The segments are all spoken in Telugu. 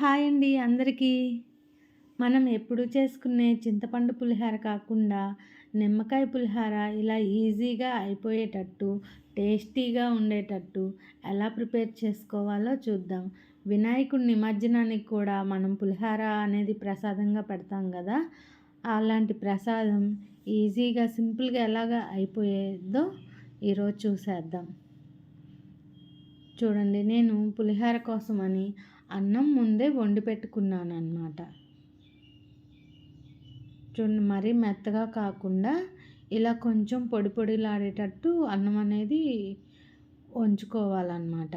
హాయ్ అండి అందరికీ. మనం ఎప్పుడు చేసుకునే చింతపండు పులిహార కాకుండా నిమ్మకాయ పులిహార ఇలా ఈజీగా అయిపోయేటట్టు టేస్టీగా ఉండేటట్టు ఎలా ప్రిపేర్ చేసుకోవాలో చూద్దాం. వినాయకుడి నిమజ్జనానికి కూడా మనం పులిహార అనేది ప్రసాదంగా పెడతాం కదా. అలాంటి ప్రసాదం ఈజీగా సింపుల్గా ఎలాగా అయిపోయేదో ఈరోజు చూసేద్దాం. చూడండి నేను పులిహార కోసమని అన్నం ముందే వండి పెట్టుకున్నాను అనమాట చూడండి మరీ మెత్తగా కాకుండా ఇలా కొంచెం పొడి పొడిలాడేటట్టు అన్నం అనేది వంచుకోవాలన్నమాట.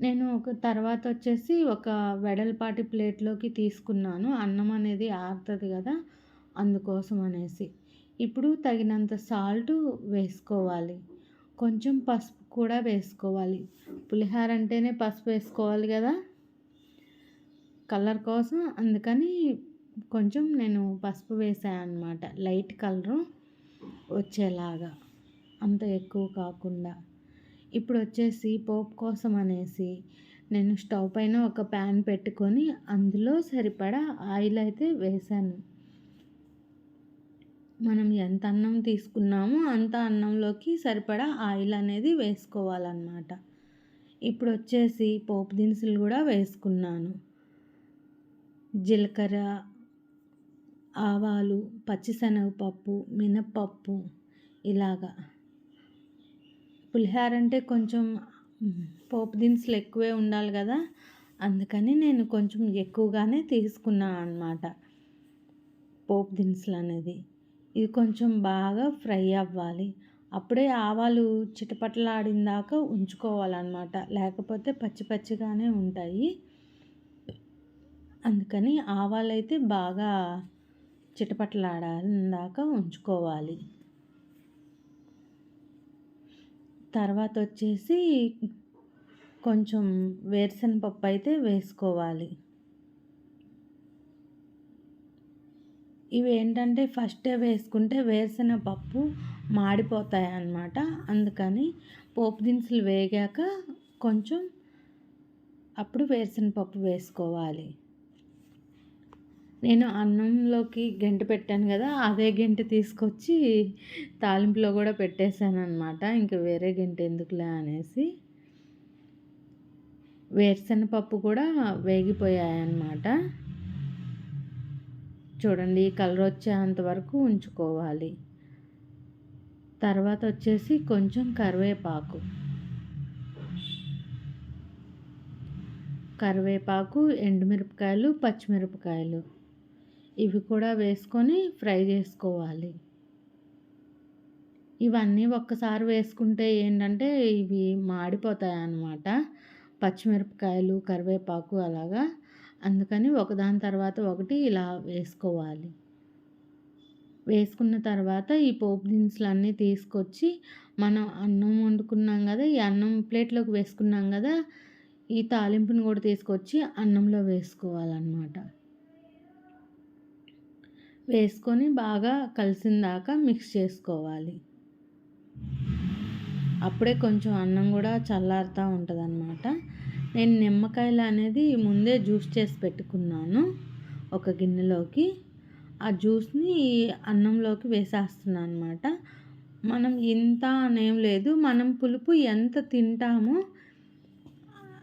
నేను ఒక తర్వాత వచ్చేసి ఒక వెడల్పాటి ప్లేట్లోకి తీసుకున్నాను. అన్నం అనేది ఆరుతుంది కదా అందుకోసం అనేసి. ఇప్పుడు తగినంత సాల్ట్ వేసుకోవాలి. కొంచెం పసుపు కూడా వేసుకోవాలి. పులిహార అంటేనే పసుపు వేసుకోవాలి కదా. కలర్ కోసం అందుకని కొంచెం నేను పసుపు వేసాను అనమాట లైట్ కలరు వచ్చేలాగా. అంత ఎక్కువ కాకుండా. ఇప్పుడు వచ్చేసి పోపు కోసం అనేసి నేను స్టవ్ పైన ఒక ప్యాన్ పెట్టుకొని అందులో సరిపడా ఆయిల్ అయితే వేసాను మనం ఎంత అన్నం తీసుకున్నామో అంత అన్నంలోకి సరిపడా ఆయిల్ అనేది వేసుకోవాలన్నమాట. ఇప్పుడు వచ్చేసి పోపు దినుసులు కూడా వేసుకున్నాను. జీలకర్ర ఆవాలు పచ్చిశనగపప్పు మినప్పప్పు ఇలాగా. పులిహార అంటే కొంచెం పోపు దినుసులు ఎక్కువే ఉండాలి కదా. అందుకని నేను కొంచెం ఎక్కువగానే తీసుకున్నాను అనమాట పోపు దినుసులు అనేది. ఇది కొంచెం బాగా ఫ్రై అవ్వాలి. అప్పుడే ఆవాలు చిటపటలాడిందాక ఉంచుకోవాలన్నమాట. లేకపోతే పచ్చి పచ్చిగానే ఉంటాయి. అందుకని ఆవాలు అయితే బాగా చిటపటలాడాక ఉంచుకోవాలి. తర్వాత వచ్చేసి కొంచెం వేరుశనగపప్పు అయితే వేసుకోవాలి. ఇవి ఏంటంటే ఫస్టే వేసుకుంటే వేసిన పప్పు మాడిపోతాయి అన్నమాట అందుకని పోపు దినుసులు వేగాక కొంచెం అప్పుడు వేసిన పప్పు వేసుకోవాలి. నేను అన్నంలోకి గంట పెట్టాను కదా అదే గంట తీసుకొచ్చి తాలింపులో కూడా పెట్టేశాను అనమాట ఇంకా వేరే గంట ఎందుకులే అనేసి వేరుశనగపప్పు కూడా వేగిపోయాయి అన్నమాట చూడండి కలర్ వచ్చేంత వరకు ఉంచుకోవాలి. తర్వాత వచ్చేసి కొంచెం కరివేపాకు. కరివేపాకు ఎండుమిరపకాయలు పచ్చిమిరపకాయలు. ఇవి కూడా వేసుకొని ఫ్రై చేసుకోవాలి. ఇవన్నీ ఒక్కసారి వేసుకుంటే ఏంటంటే ఇవి మాడిపోతాయి అన్నమాట పచ్చిమిరపకాయలు కరివేపాకు అలాగా అందుకని ఒకదాని తర్వాత ఒకటి ఇలా వేసుకోవాలి. వేసుకున్న తర్వాత ఈ పోపు దినుసులు అన్నీ తీసుకొచ్చి మనం అన్నం వండుకున్నాం కదా ఈ అన్నం ప్లేట్లోకి వేసుకున్నాం కదా ఈ తాలింపుని కూడా తీసుకొచ్చి అన్నంలో వేసుకోవాలన్నమాట. వేసుకొని బాగా కలిసిన దాకా మిక్స్ చేసుకోవాలి. అప్పుడే కొంచెం అన్నం కూడా చల్లారుతూ ఉంటుంది అన్నమాట నేను నిమ్మకాయలు అనేది ముందే జ్యూస్ చేసి పెట్టుకున్నాను ఒక గిన్నెలోకి. ఆ జ్యూస్ని అన్నంలోకి వేసేస్తున్నాను అనమాట మనం ఇంత అనేం లేదు. మనం పులుపు ఎంత తింటామో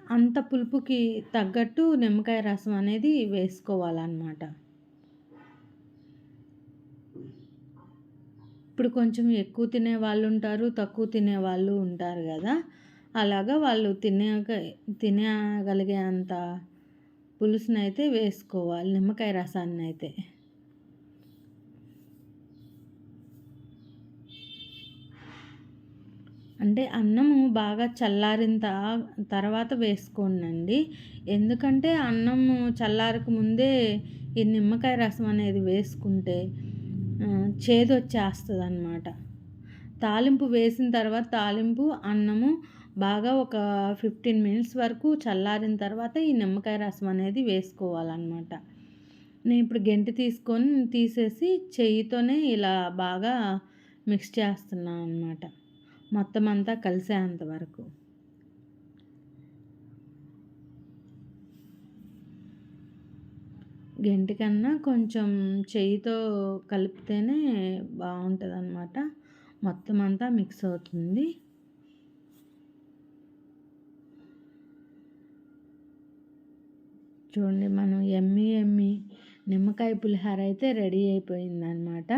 అంత పులుపుకి తగ్గట్టు నిమ్మకాయ రసం అనేది వేసుకోవాలన్నమాట. ఇప్పుడు కొంచెం ఎక్కువ తినే వాళ్ళు ఉంటారు తక్కువ తినే వాళ్ళు ఉంటారు కదా. అలాగా వాళ్ళు తినగ తినగలిగే అంత పులుసునైతే వేసుకోవాలి నిమ్మకాయ రసాన్ని అయితే అంటే అన్నము బాగా చల్లారిన తర్వాత వేసుకోండి ఎందుకంటే అన్నము చల్లారక ముందే ఈ నిమ్మకాయ రసం అనేది వేసుకుంటే చేదు వచ్చేస్తుంది అనమాట తాలింపు వేసిన తర్వాత తాలింపు అన్నము బాగా ఒక ఫిఫ్టీన్ మినిట్స్ వరకు చల్లారిన తర్వాత ఈ నిమ్మకాయ రసం అనేది వేసుకోవాలన్నమాట. నేను ఇప్పుడు గెంటి తీసుకొని తీసేసి చెయ్యితోనే ఇలా బాగా మిక్స్ చేస్తున్నాను అనమాట మొత్తం అంతా కలిసేంత వరకు. గెంటి కన్నా కొంచెం చెయ్యితో కలిపితేనే బాగుంటుందన్నమాట. మొత్తం అంతా మిక్స్ అవుతుంది. చూడండి మనం ఎమ్మి ఎమ్మి నిమ్మకాయ పులిహార అయితే రెడీ అయిపోయిందనమాట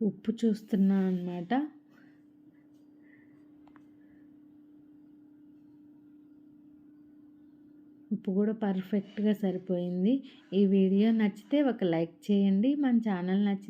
ఉప్పు చూస్తున్నా అనమాట ఉప్పు కూడా పర్ఫెక్ట్గా సరిపోయింది. ఈ వీడియో నచ్చితే ఒక లైక్ చేయండి. మన ఛానల్ నచ్చి